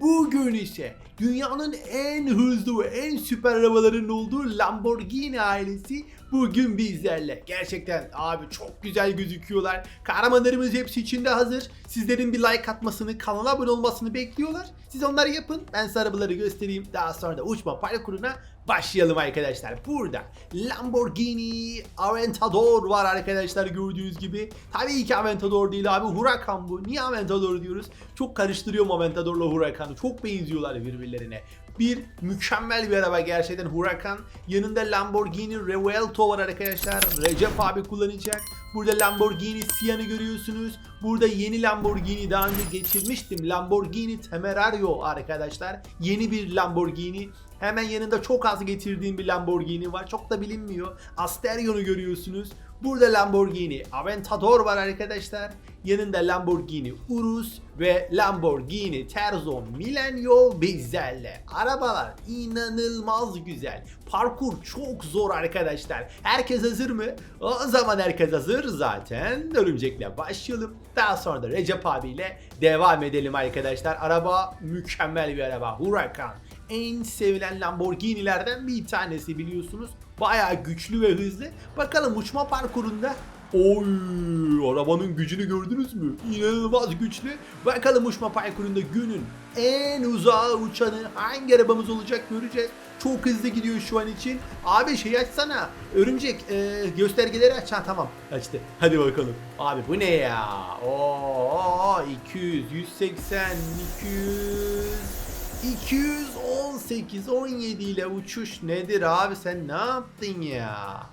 Bugün ise dünyanın en hızlı ve en süper arabalarının olduğu Lamborghini ailesi bugün bizlerle. Gerçekten abi çok güzel gözüküyorlar. Kahramanlarımız hepsi içinde hazır. Sizlerin bir like atmasını, kanala abone olmasını bekliyorlar. Siz onları yapın. Ben size arabaları göstereyim. Daha sonra da uçma parkuruna başlayalım arkadaşlar. Burada Lamborghini Aventador var arkadaşlar gördüğünüz gibi. Tabii ki Aventador değil abi Huracan bu. Niye Aventador diyoruz? Çok karıştırıyorum Aventador'la Huracan'ı. Çok benziyorlar birbirlerine. Bir mükemmel bir araba gerçekten Huracan. Yanında Lamborghini Revuelto var arkadaşlar. Recep abi kullanacak. Burada Lamborghini Sian'ı görüyorsunuz. Burada yeni Lamborghini daha önce geçirmiştim. Lamborghini Temerario arkadaşlar. Yeni bir Lamborghini. Hemen yanında çok az getirdiğim bir Lamborghini var. Çok da bilinmiyor. Asterion'u görüyorsunuz. Burada Lamborghini Aventador var arkadaşlar. Yanında Lamborghini Urus ve Lamborghini Terzo Milenio bizlerle. Arabalar inanılmaz güzel. Parkur çok zor arkadaşlar. Herkes hazır mı? O zaman herkes hazır zaten. Örümcekle başlayalım. Daha sonra da Recep abiyle devam edelim arkadaşlar. Araba mükemmel bir araba. Huracan. En sevilen Lamborghini'lerden bir tanesi biliyorsunuz. Bayağı güçlü ve hızlı. Bakalım uçma parkurunda Oy, arabanın gücünü gördünüz mü? İnanılmaz güçlü. Bakalım uçma parkurunda günün en uzağa uçanı hangi arabamız olacak göreceğiz. Çok hızlı gidiyor şu an için. Abi şey açsana. Örümcek e, göstergeleri aç. Ha tamam açtı. Hadi bakalım. Abi bu ne ya? Oo 200, 180, 200, 218, 17 ile uçuş nedir abi sen ne yaptın ya?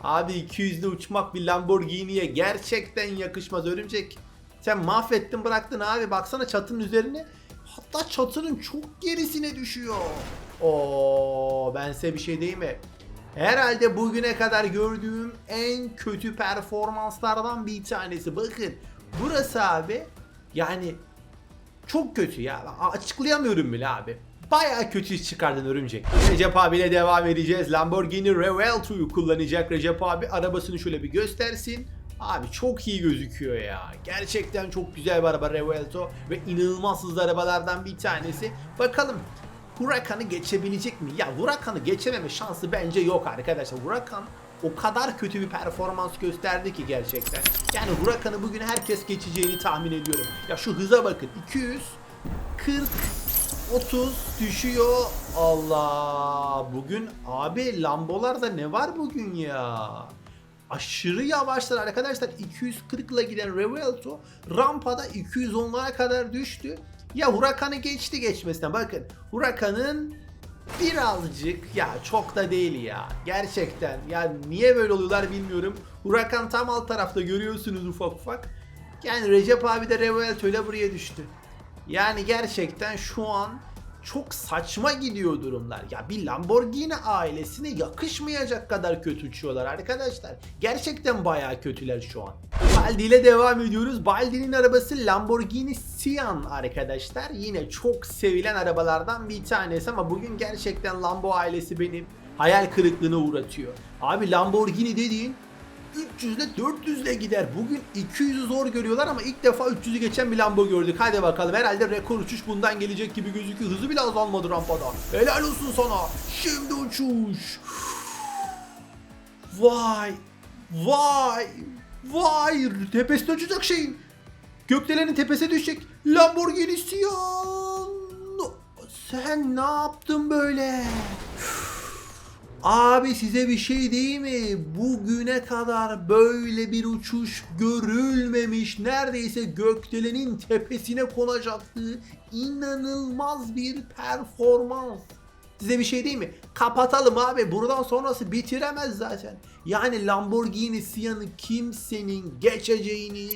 Abi 200'de uçmak bir Lamborghini'ye gerçekten yakışmaz örümcek. Sen mahvettin bıraktın abi baksana çatının üzerine. Hatta çatının çok gerisine düşüyor. Oo ben size bir şey diyeyim mi? Herhalde bugüne kadar gördüğüm en kötü performanslardan bir tanesi. Bakın burası abi yani çok kötü ya. Açıklayamıyorum bile abi. Bayağı kötü iş çıkardın örümcek. Recep abiyle devam edeceğiz. Lamborghini Revuelto'yu kullanacak Recep abi. Arabasını şöyle bir göstersin. Abi çok iyi gözüküyor ya. Gerçekten çok güzel bir araba Revuelto ve inanılmaz hızlı arabalardan bir tanesi. Bakalım Huracan'ı geçebilecek mi? Ya Huracan'ı geçememe şansı bence yok arkadaşlar. Huracan o kadar kötü bir performans gösterdi ki gerçekten. Yani Huracan'ı bugün herkes geçeceğini tahmin ediyorum. Ya şu hıza bakın. 200 40 30 düşüyor. Allah. Bugün abi Lambolarda ne var bugün ya? Aşırı yavaşlar arkadaşlar. 240 ile giden Revuelto rampada 210'lara kadar düştü. Ya Huracan'ı geçti geçmesine bakın. Huracan'ın birazcık ya çok da değil ya. Gerçekten ya niye böyle oluyorlar bilmiyorum. Huracan tam alt tarafta görüyorsunuz ufak ufak. Yani Recep abi de Revuelto ile buraya düştü. Yani gerçekten şu an çok saçma gidiyor durumlar. Ya bir Lamborghini ailesine yakışmayacak kadar kötü uçuyorlar arkadaşlar. Gerçekten bayağı kötüler şu an. Baldi ile devam ediyoruz. Baldi'nin arabası Lamborghini Sian arkadaşlar. Yine çok sevilen arabalardan bir tanesi ama bugün gerçekten Lambo ailesi benim hayal kırıklığına uğratıyor. Abi Lamborghini dediğin 300 ile 400 ile gider. Bugün 200'ü zor görüyorlar ama ilk defa 300'ü geçen bir Lambo gördük. Hadi bakalım herhalde rekor uçuş bundan gelecek gibi gözüküyor. Hızı bile azalmadı rampada. Helal olsun sana. Şimdi uçuş. Vay. Vay. Vay. Tepesine uçacak şeyin. Gökdelenin tepesine düşecek. Lamborghini Sian. Sen ne yaptın böyle? Abi size bir şey değil mi? Bugüne kadar böyle bir uçuş görülmemiş. Neredeyse gökdelenin tepesine konacaktı. İnanılmaz bir performans. Size bir şey değil mi? Kapatalım abi. Buradan sonrası bitiremez zaten. Yani Lamborghini Sian'ı kimsenin geçeceğini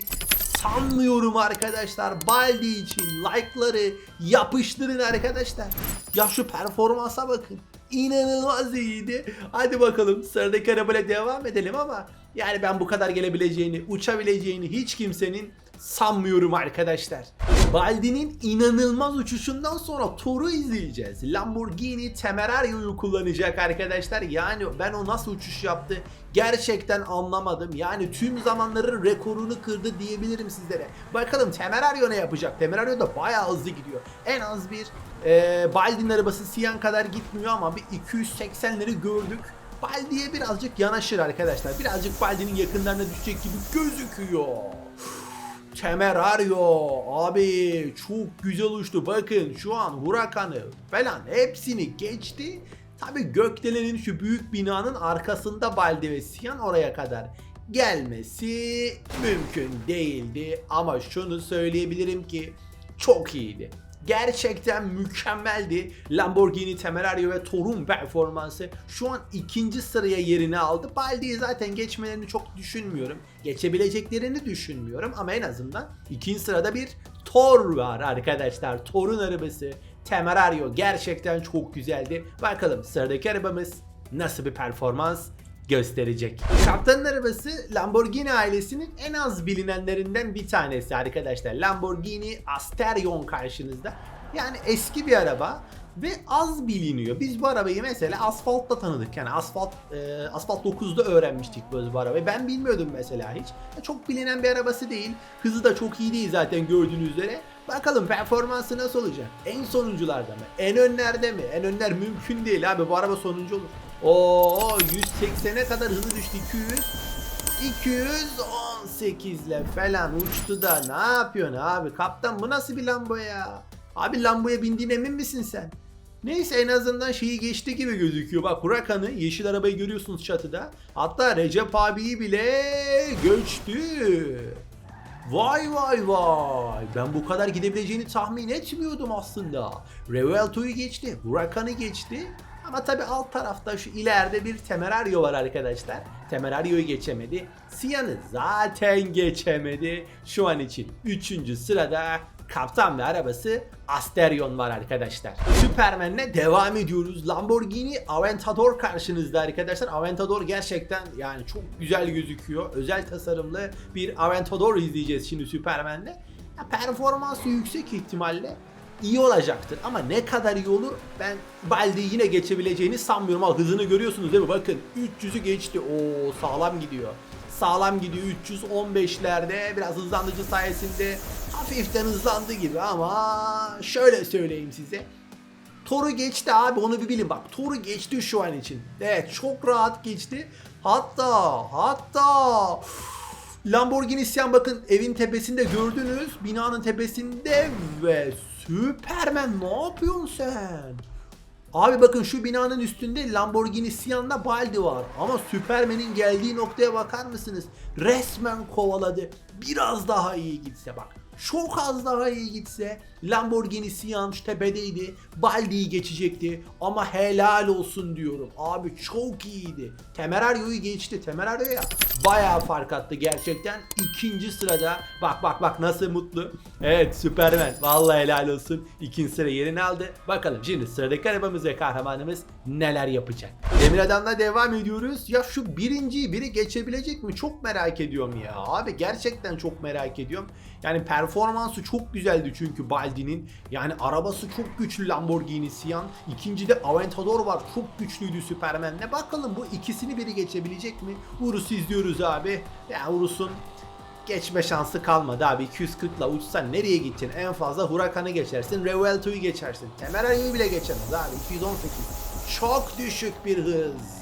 sanmıyorum arkadaşlar. Baldi için like'ları yapıştırın arkadaşlar. Ya şu performansa bakın. İnanılmaz iyiydi. Hadi bakalım sıradaki arabayla devam edelim ama yani ben bu kadar gelebileceğini, uçabileceğini hiç kimsenin sanmıyorum arkadaşlar. Baldi'nin inanılmaz uçuşundan sonra Thor'u izleyeceğiz. Lamborghini Temerario'yu kullanacak arkadaşlar. Yani ben o nasıl uçuş yaptı gerçekten anlamadım. Yani tüm zamanların rekorunu kırdı diyebilirim sizlere. Bakalım Temerario ne yapacak? Temerario da bayağı hızlı gidiyor. En az bir e, Baldi'nin arabası Siyan kadar gitmiyor ama bir 280'leri gördük. Baldi'ye birazcık yanaşır arkadaşlar. Birazcık Baldi'nin yakınlarına düşecek gibi gözüküyor. Temerario abi çok güzel uçtu bakın şu an Huracan'ı falan hepsini geçti. Tabi Gökdelen'in şu büyük binanın arkasında Baldi ve Siyan oraya kadar gelmesi mümkün değildi. Ama şunu söyleyebilirim ki çok iyiydi. Gerçekten mükemmeldi. Lamborghini Temerario ve Torun performansı şu an ikinci sıraya yerini aldı. Baldi'yi zaten geçmelerini çok düşünmüyorum. Geçebileceklerini düşünmüyorum ama en azından ikinci sırada bir Thor var arkadaşlar. Thor'un arabası Temerario gerçekten çok güzeldi. Bakalım sıradaki arabamız nasıl bir performans gösterecek. Kaptanın arabası Lamborghini ailesinin en az bilinenlerinden bir tanesi arkadaşlar. Lamborghini Asterion karşınızda. Yani eski bir araba ve az biliniyor. Biz bu arabayı mesela asfaltta tanıdık. Yani asfalt e, asfalt 9'da öğrenmiştik biz bu arabayı. Ben bilmiyordum mesela hiç. Çok bilinen bir arabası değil. Hızı da çok iyi değil zaten gördüğünüz üzere. Bakalım performansı nasıl olacak? En sonuncularda mı? En önlerde mi? En önler mümkün değil abi. Bu araba sonuncu olur. Oo 180'e kadar hızı düştü 200 218 ile falan uçtu da ne yapıyorsun abi kaptan bu nasıl bir Lambo ya abi Lambo'ya bindiğin emin misin sen Neyse en azından şeyi geçti gibi gözüküyor. Bak Huracan'ı yeşil arabayı görüyorsunuz çatıda. Hatta Recep abiyi bile göçtü. Vay vay vay. Ben bu kadar gidebileceğini tahmin etmiyordum aslında. Revuelto'yu geçti. Huracan'ı geçti. Ama tabi alt tarafta şu ileride bir Temerario var arkadaşlar. Temerario'yu geçemedi. Siyan'ı zaten geçemedi. Şu an için 3. sırada kaptan ve arabası Asterion var arkadaşlar. Superman'le devam ediyoruz. Lamborghini Aventador karşınızda arkadaşlar. Aventador gerçekten yani çok güzel gözüküyor. Özel tasarımlı bir Aventador izleyeceğiz şimdi Superman'le. Performansı yüksek ihtimalle iyi olacaktır. Ama ne kadar iyi olur ben Baldi'yi yine geçebileceğini sanmıyorum. Ama hızını görüyorsunuz değil mi? Bakın 300'ü geçti. Oo sağlam gidiyor. Sağlam gidiyor 315'lerde biraz hızlandıcı sayesinde hafiften hızlandı gibi ama şöyle söyleyeyim size. Tor'u geçti abi onu bir bilin bak. Tor'u geçti şu an için. Evet çok rahat geçti. Hatta hatta Lamborghini isyan bakın evin tepesinde gördünüz. Binanın tepesinde ve Süpermen ne yapıyorsun sen? Abi bakın şu binanın üstünde Lamborghini Sienna Baldi var. Ama Süpermen'in geldiği noktaya bakar mısınız? Resmen kovaladı. Biraz daha iyi gitse bak. Çok az daha iyi gitse Lamborghini Sian şu tepedeydi. Baldi'yi geçecekti. Ama helal olsun diyorum. Abi çok iyiydi. Temerario'yu geçti. Temerario'ya bayağı fark attı gerçekten. İkinci sırada bak bak bak nasıl mutlu. Evet Süpermen. Vallahi helal olsun. İkinci sıra yerini aldı. Bakalım şimdi sıradaki arabamız ve kahramanımız neler yapacak. Demir Adam'la devam ediyoruz. Ya şu birinciyi biri geçebilecek mi? Çok merak ediyorum ya. Abi gerçekten çok merak ediyorum. Yani performansı çok güzeldi çünkü Baldi'nin. Yani arabası çok güçlü Lamborghini Sian. İkincide Aventador var. Çok güçlüydü Superman'le. Bakalım bu ikisini biri geçebilecek mi? Urus'u izliyoruz abi. Ya Urus'un geçme şansı kalmadı abi. 240 ile uçsan nereye gideceksin? En fazla Huracan'ı geçersin. Revuelto'yu geçersin. Temerario'yu bile geçemez abi. 218. Çok düşük bir hız.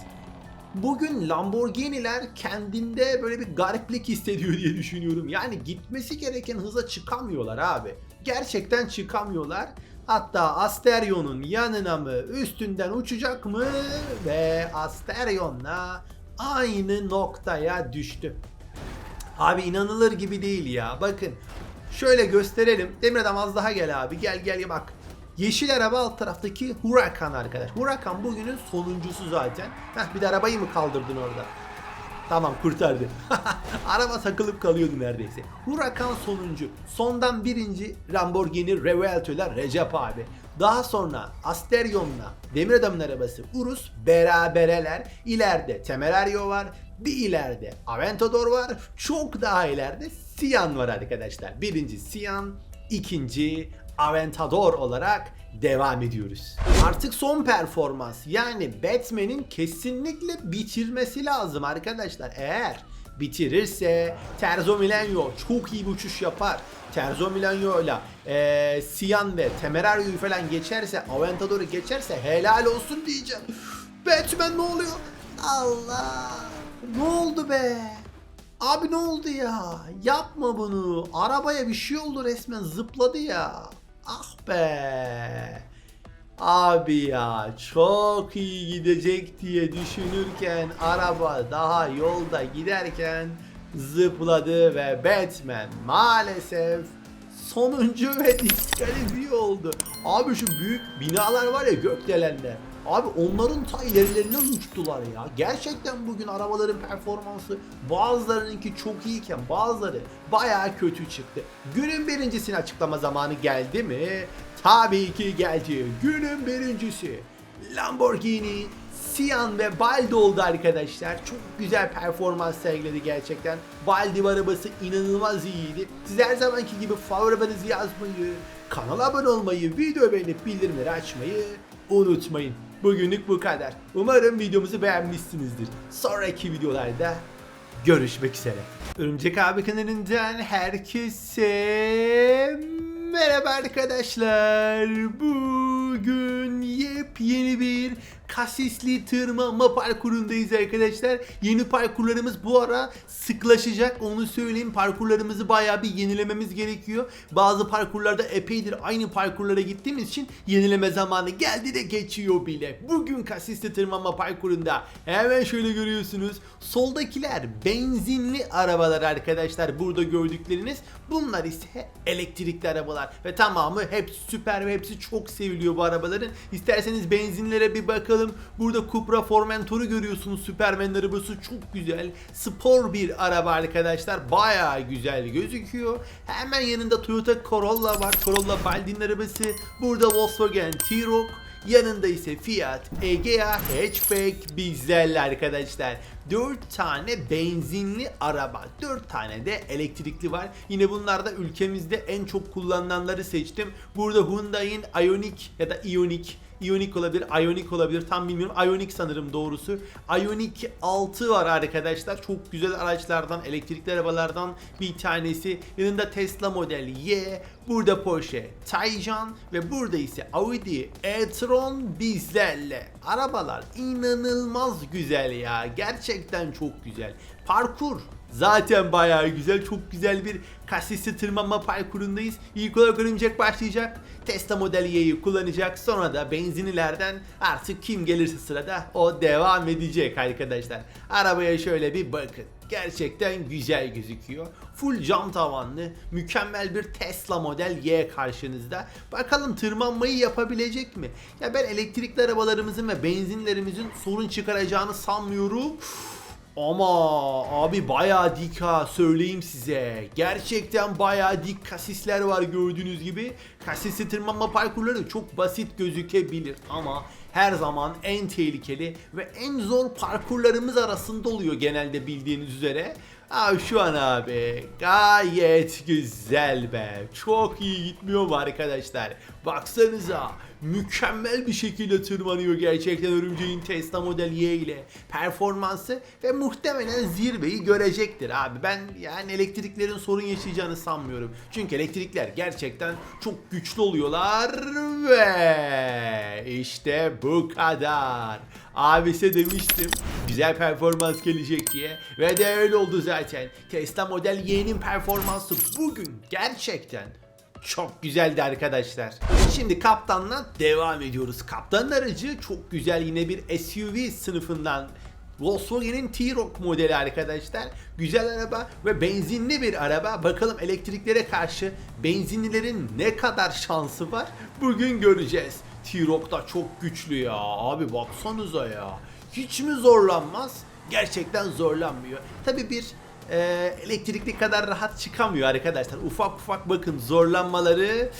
Bugün Lamborghini'ler kendinde böyle bir gariplik hissediyor diye düşünüyorum. Yani gitmesi gereken hıza çıkamıyorlar abi. Gerçekten çıkamıyorlar. Hatta Asterion'un yanına mı üstünden uçacak mı ve Asterion'la aynı noktaya düştü. Abi inanılır gibi değil ya. Bakın şöyle gösterelim. Demir adam az daha gel abi. Gel gel bak. Yeşil araba alt taraftaki Huracan arkadaş. Huracan bugünün sonuncusu zaten. Heh, bir de arabayı mı kaldırdın orada? Tamam kurtardı. Araba takılıp kalıyordu neredeyse. Huracan sonuncu. Sondan birinci Lamborghini Revuelto'lar Recep abi. Daha sonra Asteryon'la Demir Adam'ın arabası Urus berabereler. İleride Temerario var. Bir ileride Aventador var. Çok daha ileride Sian var arkadaşlar. Birinci Sian, ikinci Aventador olarak devam ediyoruz. Artık son performans yani Batman'in kesinlikle bitirmesi lazım arkadaşlar. Eğer bitirirse Terzo Milenio çok iyi bir uçuş yapar. Terzo Milenio ile Sian ve Temerario'yu falan geçerse, Aventador'u geçerse helal olsun diyeceğim. Batman ne oluyor? Allah! Ne oldu be? Abi ne oldu ya? Yapma bunu. Arabaya bir şey oldu resmen zıpladı ya. Ah be. Abi ya çok iyi gidecek diye düşünürken araba daha yolda giderken zıpladı ve Batman maalesef sonuncu ve diskalifiye oldu. Abi şu büyük binalar var ya gökdelende. Abi onların ta ilerilerinden uçtular ya. Gerçekten bugün arabaların performansı bazılarınınki çok iyiyken bazıları bayağı kötü çıktı. Günün birincisini açıklama zamanı geldi mi? Tabii ki geldi. Günün birincisi Lamborghini Sian ve Baldi oldu arkadaşlar. Çok güzel performans sergiledi gerçekten. Baldi arabası inanılmaz iyiydi. Siz her zamanki gibi favorilerinizi yazmayı, kanala abone olmayı, video beğenip bildirimleri açmayı unutmayın. Bugünlük bu kadar. Umarım videomuzu beğenmişsinizdir. Sonraki videolarda görüşmek üzere. Örümcek abi kanalından herkese merhaba arkadaşlar. Bugün yepyeni bir kasisli tırmanma parkurundayız arkadaşlar. Yeni parkurlarımız bu ara sıklaşacak onu söyleyeyim. Parkurlarımızı bayağı bir yenilememiz gerekiyor. Bazı parkurlarda epeydir aynı parkurlara gittiğimiz için yenileme zamanı geldi de geçiyor bile. Bugün kasisli tırmanma parkurunda hemen şöyle görüyorsunuz. Soldakiler benzinli arabalar arkadaşlar. Burada gördükleriniz bunlar ise elektrikli arabalar ve tamamı hep süper ve hepsi çok seviliyor bu arabaların. İsterseniz benzinlere bir bakalım. Burada Cupra Formentor'u görüyorsunuz. Superman arabası çok güzel. Spor bir araba arkadaşlar. Bayağı güzel gözüküyor. Hemen yanında Toyota Corolla var. Corolla Baldi'nin arabası. Burada Volkswagen T-Roc. Yanında ise Fiat Egea Hatchback bizlerle arkadaşlar. 4 tane benzinli araba, 4 tane de elektrikli var. Yine bunlarda ülkemizde en çok kullanılanları seçtim. Burada Hyundai'in Ioniq ya da Ioniq Ioniq olabilir, Ioniq olabilir tam bilmiyorum. Ioniq sanırım doğrusu. Ioniq 6 var arkadaşlar. Çok güzel araçlardan, elektrikli arabalardan bir tanesi. Yanında Tesla Model Y, burada Porsche Taycan ve burada ise Audi e-tron bizlerle. Arabalar inanılmaz güzel ya. Gerçekten çok güzel. Parkur Zaten bayağı güzel, çok güzel bir kasisi tırmanma parkurundayız. İlk olarak örümcek başlayacak. Tesla Model Y'yi kullanacak. Sonra da benzinlilerden artık kim gelirse sırada o devam edecek arkadaşlar. Arabaya şöyle bir bakın. Gerçekten güzel gözüküyor. Full cam tavanlı, mükemmel bir Tesla Model Y karşınızda. Bakalım tırmanmayı yapabilecek mi? Ya ben elektrikli arabalarımızın ve benzinlerimizin sorun çıkaracağını sanmıyorum. Ama abi bayağı dik ha söyleyeyim size. Gerçekten bayağı dik kasisler var gördüğünüz gibi. Kasisli tırmanma parkurları çok basit gözükebilir ama her zaman en tehlikeli ve en zor parkurlarımız arasında oluyor genelde bildiğiniz üzere. Abi şu an abi gayet güzel be. Çok iyi gitmiyor mu arkadaşlar? Baksanıza mükemmel bir şekilde tırmanıyor gerçekten örümceğin Tesla Model Y ile performansı ve muhtemelen zirveyi görecektir abi. Ben yani elektriklerin sorun yaşayacağını sanmıyorum. Çünkü elektrikler gerçekten çok güçlü oluyorlar ve işte bu kadar. Abise demiştim güzel performans gelecek diye ve de öyle oldu zaten. Tesla Model Y'nin performansı bugün gerçekten çok güzeldi arkadaşlar. Şimdi kaptanla devam ediyoruz. Kaptanın aracı çok güzel yine bir SUV sınıfından Volkswagen'in T-Roc modeli arkadaşlar. Güzel araba ve benzinli bir araba. Bakalım elektriklere karşı benzinlilerin ne kadar şansı var bugün göreceğiz. T-Roc da çok güçlü ya. Abi baksanıza ya. Hiç mi zorlanmaz? Gerçekten zorlanmıyor. Tabi bir e, elektrikli kadar rahat çıkamıyor arkadaşlar. Ufak ufak bakın zorlanmaları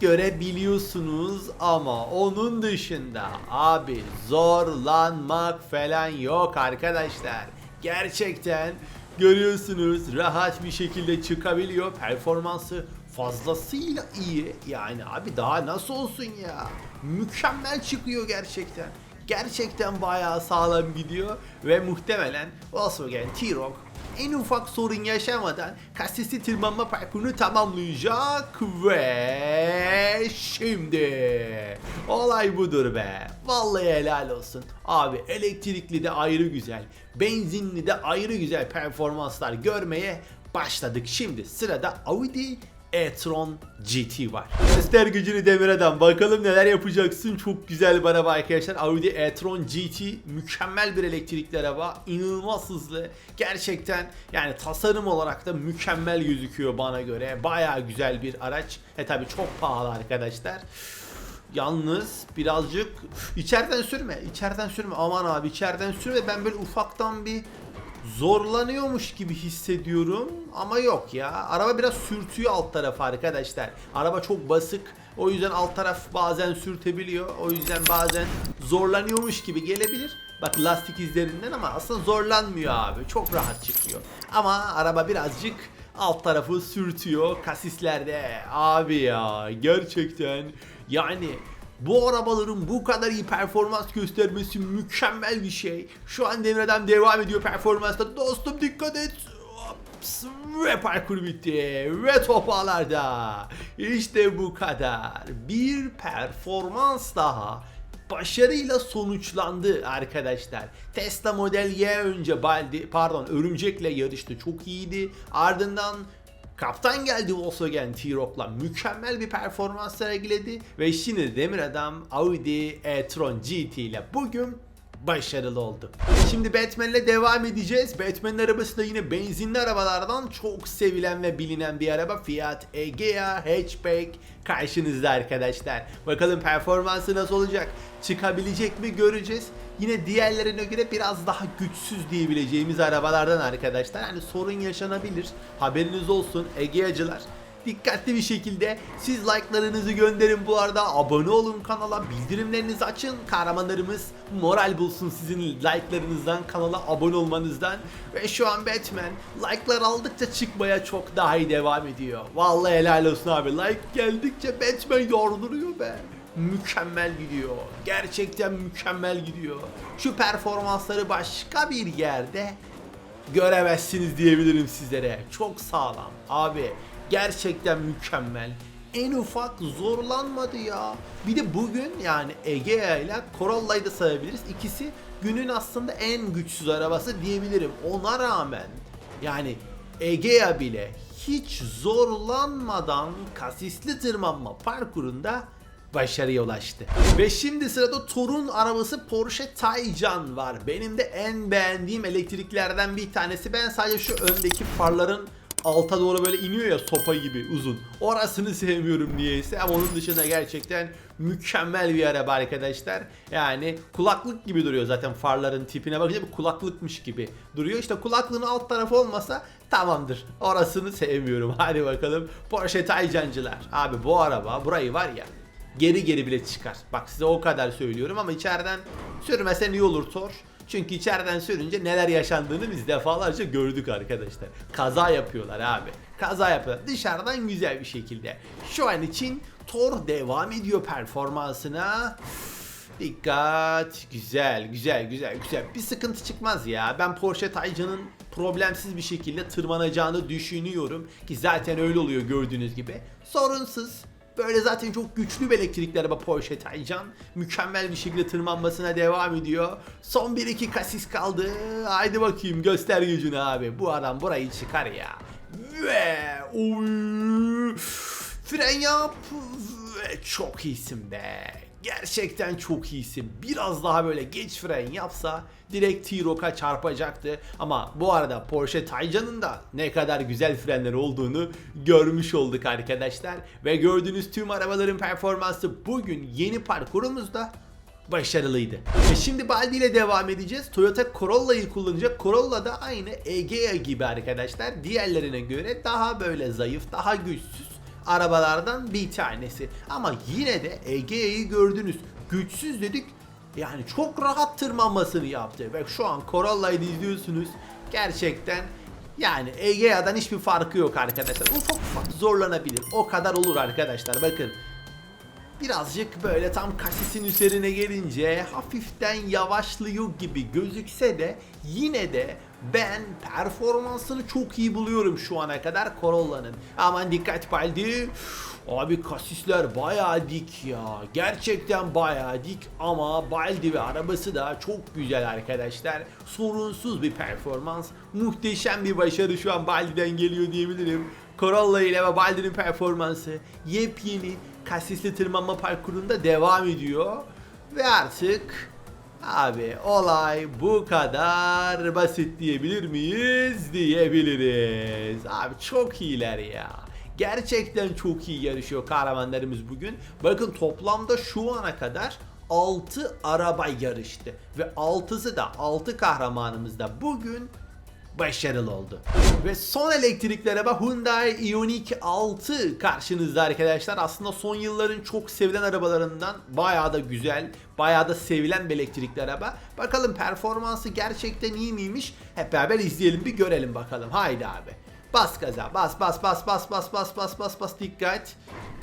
görebiliyorsunuz ama onun dışında abi zorlanmak falan yok arkadaşlar. Gerçekten görüyorsunuz rahat bir şekilde çıkabiliyor. Performansı fazlasıyla iyi. Yani abi daha nasıl olsun ya? Mükemmel çıkıyor gerçekten. Gerçekten bayağı sağlam gidiyor ve muhtemelen Volkswagen T-Roc en ufak sorun yaşamadan kasisi tırmanma parkurunu tamamlayacak ve şimdi olay budur be. Vallahi helal olsun. Abi elektrikli de ayrı güzel, benzinli de ayrı güzel performanslar görmeye başladık. Şimdi sırada Audi e-tron GT var. Göster gücünü demir adam. Bakalım neler yapacaksın. Çok güzel bir araba arkadaşlar. Audi e-tron GT mükemmel bir elektrikli araba. İnanılmaz hızlı. Gerçekten yani tasarım olarak da mükemmel gözüküyor bana göre. Baya güzel bir araç. E tabi çok pahalı arkadaşlar. Yalnız birazcık içeriden sürme, içeriden sürme. Aman abi içeriden sürme. Ben böyle ufaktan bir zorlanıyormuş gibi hissediyorum ama yok ya. Araba biraz sürtüyor alt tarafı arkadaşlar. Araba çok basık. O yüzden alt taraf bazen sürtebiliyor. O yüzden bazen zorlanıyormuş gibi gelebilir. Bak lastik izlerinden ama aslında zorlanmıyor abi. Çok rahat çıkıyor. Ama araba birazcık alt tarafı sürtüyor kasislerde. Abi ya gerçekten yani bu arabaların bu kadar iyi performans göstermesi mükemmel bir şey. Şu an devreden devam ediyor performansta. Dostum dikkat et. Ops, ve parkur bitti. Ve top ağlarda. İşte bu kadar. Bir performans daha başarıyla sonuçlandı arkadaşlar. Tesla Model Y önce Baldi pardon Örümcek'le yarıştı. Çok iyiydi. Ardından Kaptan geldi Volkswagen T-Roc'la mükemmel bir performans sergiledi ve şimdi Demir Adam Audi e-tron GT ile bugün başarılı oldu. Şimdi Batman'le devam edeceğiz. Batman'in arabası da yine benzinli arabalardan çok sevilen ve bilinen bir araba. Fiat Egea Hatchback karşınızda arkadaşlar. Bakalım performansı nasıl olacak? Çıkabilecek mi göreceğiz. Yine diğerlerine göre biraz daha güçsüz diyebileceğimiz arabalardan arkadaşlar. Hani sorun yaşanabilir. Haberiniz olsun Egea'cılar dikkatli bir şekilde siz like'larınızı gönderin bu arada abone olun kanala bildirimlerinizi açın kahramanlarımız moral bulsun sizin like'larınızdan kanala abone olmanızdan ve şu an Batman like'lar aldıkça çıkmaya çok daha iyi devam ediyor vallahi helal olsun abi like geldikçe Batman yorduruyor be mükemmel gidiyor. Gerçekten mükemmel gidiyor. Şu performansları başka bir yerde göremezsiniz diyebilirim sizlere. Çok sağlam abi. Gerçekten mükemmel. En ufak zorlanmadı ya. Bir de bugün yani Egea ile Corolla'yı da sayabiliriz. İkisi günün aslında en güçsüz arabası diyebilirim. Ona rağmen yani Egea bile hiç zorlanmadan kasisli tırmanma parkurunda başarıya ulaştı. Ve şimdi sırada Torun arabası Porsche Taycan var. Benim de en beğendiğim elektriklerden bir tanesi. Ben sadece şu öndeki farların alta doğru böyle iniyor ya sopa gibi uzun. Orasını sevmiyorum niyeyse ama onun dışında gerçekten mükemmel bir araba arkadaşlar. Yani kulaklık gibi duruyor zaten farların tipine bakınca bir kulaklıkmış gibi duruyor. İşte kulaklığın alt tarafı olmasa tamamdır. Orasını sevmiyorum. Hadi bakalım Porsche Taycancılar. Abi bu araba burayı var ya geri geri bile çıkar. Bak size o kadar söylüyorum ama içeriden sürmesen iyi olur Thor. Çünkü içeriden sürünce neler yaşandığını biz defalarca gördük arkadaşlar. Kaza yapıyorlar abi. Kaza yapıyorlar. Dışarıdan güzel bir şekilde. Şu an için Thor devam ediyor performansına. Dikkat. Güzel, güzel, güzel, güzel. Bir sıkıntı çıkmaz ya. Ben Porsche Taycan'ın problemsiz bir şekilde tırmanacağını düşünüyorum. Ki zaten öyle oluyor gördüğünüz gibi. Sorunsuz. Böyle zaten çok güçlü bir elektrikli araba Porsche Taycan. Mükemmel bir şekilde tırmanmasına devam ediyor. Son 1-2 kasis kaldı. Haydi bakayım göster gücünü abi. Bu adam burayı çıkar ya. Ve oy. Fren yap. Ve çok iyisin be. Gerçekten çok iyisin. Biraz daha böyle geç fren yapsa direkt T-Roc'a çarpacaktı. Ama bu arada Porsche Taycan'ın da ne kadar güzel frenler olduğunu görmüş olduk arkadaşlar. Ve gördüğünüz tüm arabaların performansı bugün yeni parkurumuzda başarılıydı. Ve şimdi Baldi ile devam edeceğiz. Toyota Corolla'yı kullanacak. Corolla da aynı Egea gibi arkadaşlar. Diğerlerine göre daha böyle zayıf, daha güçsüz. Arabalardan bir tanesi. Ama yine de Ege'yi gördünüz. Güçsüz dedik. Yani çok rahat tırmanmasını yaptı. Ve şu an Corolla'yı izliyorsunuz. Gerçekten yani Egea'dan hiçbir farkı yok arkadaşlar. Ufak ufak zorlanabilir. O kadar olur arkadaşlar. Bakın birazcık böyle tam kasisin üzerine gelince hafiften yavaşlıyor gibi gözükse de yine de ben performansını çok iyi buluyorum şu ana kadar Corolla'nın. Aman dikkat Baldi. Abi kasisler bayağı dik ya. Gerçekten bayağı dik ama Baldi ve arabası da çok güzel arkadaşlar. Sorunsuz bir performans. Muhteşem bir başarı şu an Baldi'den geliyor diyebilirim. Corolla ile ve Baldi'nin performansı yepyeni kasisli tırmanma parkurunda devam ediyor. Ve artık abi olay bu kadar basit diyebilir miyiz? Diyebiliriz. Abi çok iyiler ya. Gerçekten çok iyi yarışıyor kahramanlarımız bugün. Bakın toplamda şu ana kadar 6 araba yarıştı. Ve 6'sı da 6 kahramanımız da bugün başarılı oldu. Ve son elektrikli araba Hyundai Ioniq 6 karşınızda arkadaşlar. Aslında son yılların çok sevilen arabalarından bayağı da güzel, bayağı da sevilen bir elektrikli araba. Bakalım performansı gerçekten iyi miymiş? Hep beraber izleyelim bir görelim bakalım. Haydi abi. Bas gaza. Bas bas bas bas bas bas bas bas bas dikkat.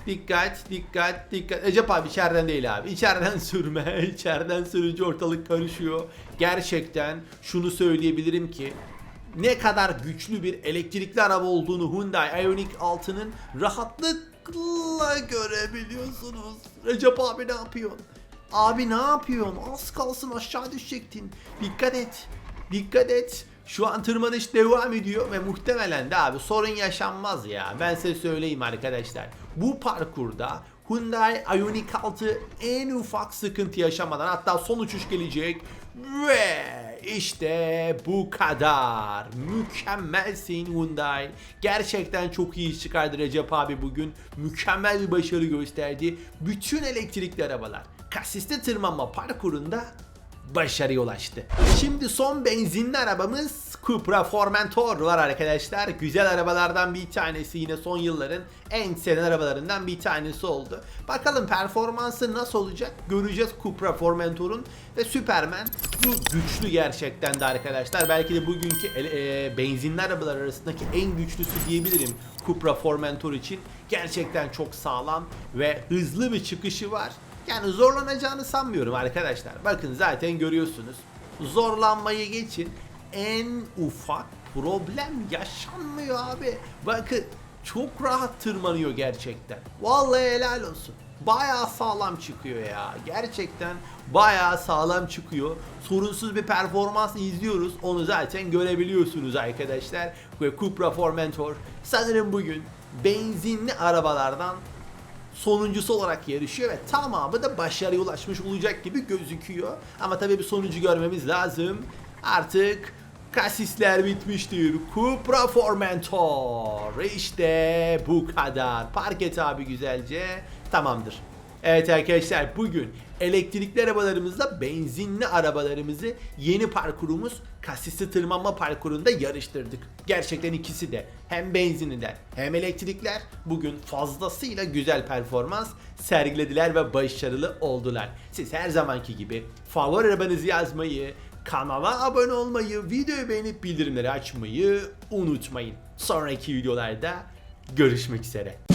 Dikkat, dikkat, dikkat. Recep abi içeriden değil abi. İçeriden sürme. İçeriden sürünce ortalık karışıyor. Gerçekten şunu söyleyebilirim ki ne kadar güçlü bir elektrikli araba olduğunu Hyundai Ioniq 6'nın rahatlıkla görebiliyorsunuz. Recep abi ne yapıyorsun? Abi ne yapıyorsun? Az kalsın aşağı düşecektin. Dikkat et. Dikkat et. Şu an tırmanış devam ediyor ve muhtemelen de abi sorun yaşanmaz ya. Ben size söyleyeyim arkadaşlar. Bu parkurda Hyundai Ioniq 6 en ufak sıkıntı yaşamadan hatta son uçuş gelecek ve işte bu kadar. Mükemmelsin Hyundai. Gerçekten çok iyi iş çıkardı Recep abi bugün. Mükemmel bir başarı gösterdi. Bütün elektrikli arabalar kasiste tırmanma parkurunda başarıya ulaştı. Şimdi son benzinli arabamız Cupra Formentor var arkadaşlar. Güzel arabalardan bir tanesi yine son yılların en sevilen arabalarından bir tanesi oldu. Bakalım performansı nasıl olacak göreceğiz Cupra Formentor'un ve Superman bu güçlü gerçekten de arkadaşlar. Belki de bugünkü ele- e, benzinli arabalar arasındaki en güçlüsü diyebilirim Cupra Formentor için. Gerçekten çok sağlam ve hızlı bir çıkışı var. Yani zorlanacağını sanmıyorum arkadaşlar. Bakın zaten görüyorsunuz. Zorlanmayı geçin. En ufak problem yaşanmıyor abi. Bakın çok rahat tırmanıyor gerçekten. Vallahi helal olsun. Bayağı sağlam çıkıyor ya. Gerçekten bayağı sağlam çıkıyor. Sorunsuz bir performans izliyoruz. Onu zaten görebiliyorsunuz arkadaşlar. Ve Cupra Formentor sanırım bugün benzinli arabalardan sonuncusu olarak yarışıyor ve tamamı da başarıya ulaşmış olacak gibi gözüküyor. Ama tabii bir sonucu görmemiz lazım. Artık kasisler bitmiştir. Cupra Formentor. İşte bu kadar. Park et abi güzelce. Tamamdır. Evet arkadaşlar bugün elektrikli arabalarımızla benzinli arabalarımızı yeni parkurumuz kasisli tırmanma parkurunda yarıştırdık. Gerçekten ikisi de hem benzinliler hem elektrikler bugün fazlasıyla güzel performans sergilediler ve başarılı oldular. Siz her zamanki gibi favori arabanızı yazmayı, kanala abone olmayı, videoyu beğenip bildirimleri açmayı unutmayın. Sonraki videolarda görüşmek üzere.